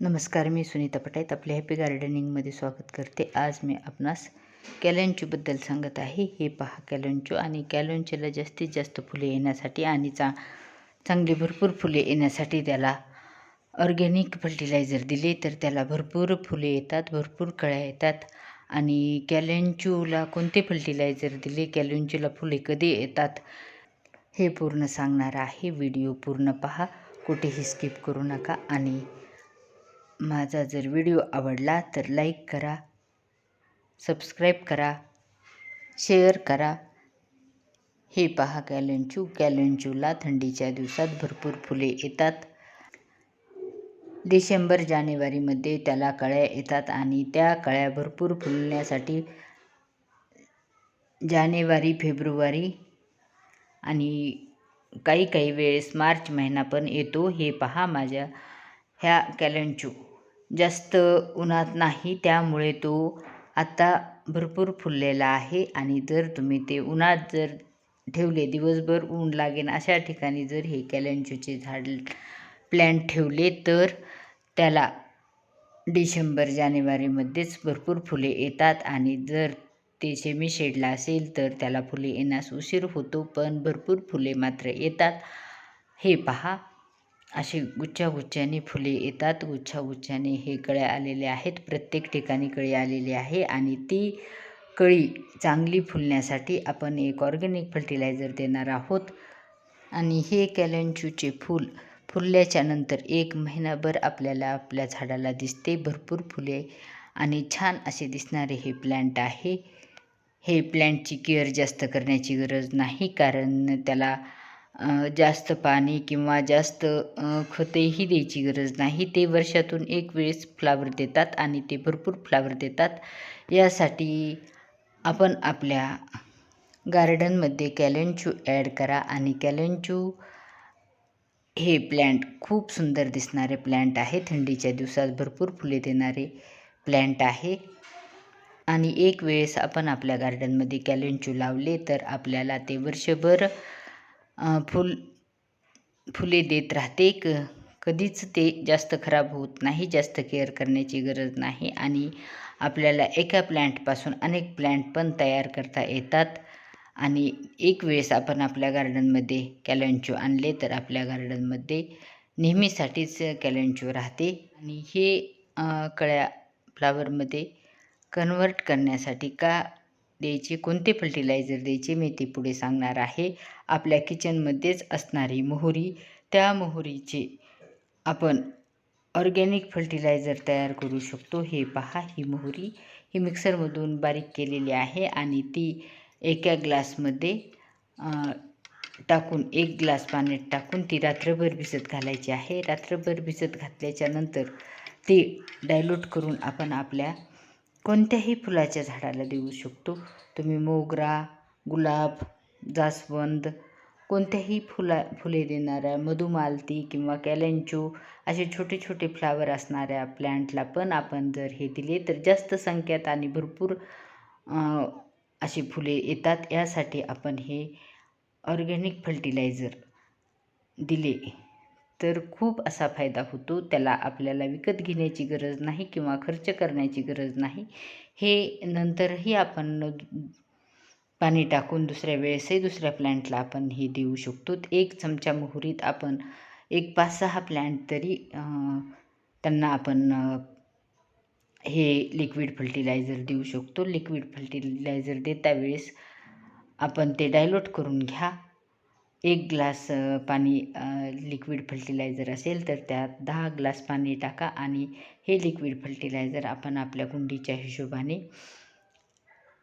नमस्कार मी सुनीता पटाईत आपल्या हॅपी गार्डनिंगमध्ये स्वागत करते. आज मी आपणास कॅलेंचूबद्दल सांगत आहे. हे पहा कॅलोंचू आणि कॅलेंचूला जास्तीत जास्त फुले येण्यासाठी आणि चा चांगली भरपूर फुले येण्यासाठी त्याला ऑर्गॅनिक फर्टिलायझर दिले. तर त्याला भरपूर फुले येतात भरपूर कळ्या येतात. आणि कॅलेंचूला कोणते फर्टिलायझर दिले? कॅलेंचूला फुले कधी येतात? हे पूर्ण सांगणार आहे. व्हिडिओ पूर्ण पहा. कुठेही स्किप करू नका. आणि माझा जर व्हिडिओ आवडला तर लाईक करा सबस्क्राईब करा शेअर करा. हे पहा कॅलेंचू कॅलेंचूला थंडीच्या दिवसात भरपूर फुले येतात. डिसेंबर जानेवारीमध्ये त्याला कळ्या येतात आणि त्या कळ्या भरपूर फुलण्यासाठी जानेवारी फेब्रुवारी आणि काही काही वेळेस मार्च महिना पण येतो. हे पहा माझ्या ह्या कॅलेंचू जास्त उन्हात नाही त्यामुळे तो आत्ता भरपूर फुललेला आहे. आणि जर तुम्ही ते उन्हात जर ठेवले दिवसभर ऊन लागेन अशा ठिकाणी जर हे कॅलेंचूचे झाड प्लॅन्ट ठेवले तर त्याला डिसेंबर जानेवारीमध्येच भरपूर फुले येतात. आणि जर ते सेमी शेडला असेल तर त्याला फुले येण्यास उशीर होतो पण भरपूर फुले मात्र येतात. हे पहा. असे गुच्छागुच्छाने फुले येतात. गुच्छागुच्छाने हे कळ्या आलेले आहेत. प्रत्येक ठिकाणी कळी आलेली आहे आणि ती कळी चांगली फुलण्यासाठी आपण एक ऑर्गॅनिक फर्टिलायझर देणार आहोत. आणि हे कॅलेंचूचे फूल फुलल्याच्या नंतर एक महिनाभर आपल्याला आपल्या झाडाला दिसते. भरपूर फुले आणि छान असे दिसणारे हे प्लॅन्ट आहे. हे प्लॅन्टची केअर जास्त करण्याची गरज नाही कारण त्याला जास्त पाणी किंवा जास्त खतेही द्यायची गरज नाही. ते वर्षातून एक वेळेस फ्लावर देतात आणि ते भरपूर फ्लावर देतात. यासाठी आपण आपल्या गार्डनमध्ये कॅलेंचू ॲड करा आणि कॅलेंचू हे प्लॅन्ट खूप सुंदर दिसणारे प्लॅन्ट आहे. थंडीच्या दिवसात भरपूर फुले देणारे प्लॅन्ट आहे. आणि एक वेळेस आपण आपल्या गार्डनमध्ये कॅलेंचू लावले तर आपल्याला ते वर्षभर फुल फुले देत राहते. क कधीच ते जास्त खराब होत नाही जास्त केअर करण्याची गरज नाही आणि आपल्याला एका प्लॅन्टपासून अनेक प्लॅन्ट पण तयार करता येतात. आणि एक वेळेस आपण आपल्या गार्डनमध्ये कॅलेंचो आणले तर आपल्या गार्डनमध्ये नेहमीसाठीच कॅलेंचो राहते. आणि हे कळ्या फ्लावरमध्ये कन्वर्ट करण्यासाठी का द्यायचे कोणते फर्टिलायझर द्यायचे मी ते पुढे सांगणार आहे. आपल्या किचनमध्येच असणारी मोहरी त्या मोहरीचे आपण ऑर्गॅनिक फर्टिलायझर तयार करू शकतो. हे पहा ही मोहरी ही मिक्सरमधून बारीक केलेली आहे आणि ती एका ग्लासमध्ये टाकून एक ग्लास पाण्यात टाकून ती रात्रभर भिजत घालायची आहे. रात्रभर भिजत घातल्याच्या नंतर ती डायल्यूट करून आपण आपल्या कोणत्याही फुलाच्या झाडाला देऊ शकतो. तुम्ही मोगरा गुलाब जास्वंद कोणत्याही फुला फुले देणाऱ्या मधुमालती किंवा कॅलेंचो असे छोटे छोटे फ्लावर असणाऱ्या प्लॅन्टला पण आपण जर हे दिले तर जास्त संख्यात आणि भरपूर अशी फुले येतात. यासाठी आपण हे ऑर्गॅनिक फर्टिलायझर दिले. तर खूप असा फायदा होतो. त्याला आपल्याला विकत घेण्याची गरज नाही किंवा खर्च करण्याची गरज नाही. हे नंतरही आपण पाणी टाकून दुसऱ्या वेळेसही दुसऱ्या प्लॅन्टला आपण हे देऊ शकतो. एक चमचा मोहरीत आपण एक पाच सहा प्लॅन्ट तरी त्यांना आपण हे लिक्विड फर्टिलायझर देऊ शकतो. लिक्विड फर्टिलायझर देता वेळेस आपण ते डायलोट करून घ्या. एक ग्लास पाणी लिक्विड फर्टिलायझर असेल तर त्यात दहा ग्लास पाणी टाका आणि हे लिक्विड फर्टिलायझर आपण आपल्या कुंडीच्या हिशोबाने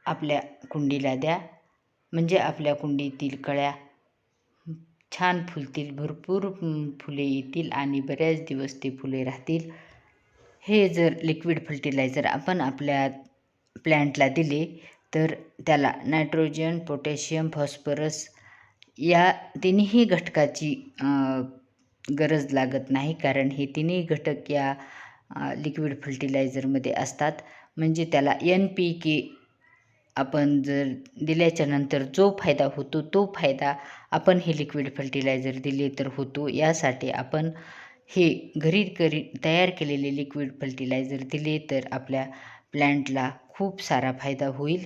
आपल्या कुंडीला द्या. म्हणजे आपल्या कुंडीतील कळ्या छान फुलतील भरपूर फुले येतील आणि बऱ्याच दिवस ते फुले राहतील. हे जर लिक्विड फर्टिलायझर आपण आपल्या प्लॅन्टला दिले तर त्याला नायट्रोजन पोटॅशियम फॉस्फरस या तिन्ही घटकाची गरज लागत नाही कारण हे तिन्ही घटक या लिक्विड फर्टिलायझरमध्ये असतात. म्हणजे त्याला एन पी के आपण जर दिल्याच्या नंतर जो फायदा होतो तो फायदा आपण हे लिक्विड फर्टिलायझर दिले तर होतो. यासाठी आपण हे घरी करी तयार केलेले लिक्विड फर्टिलायझर दिले तर आपल्या प्लॅन्टला खूप सारा फायदा होईल.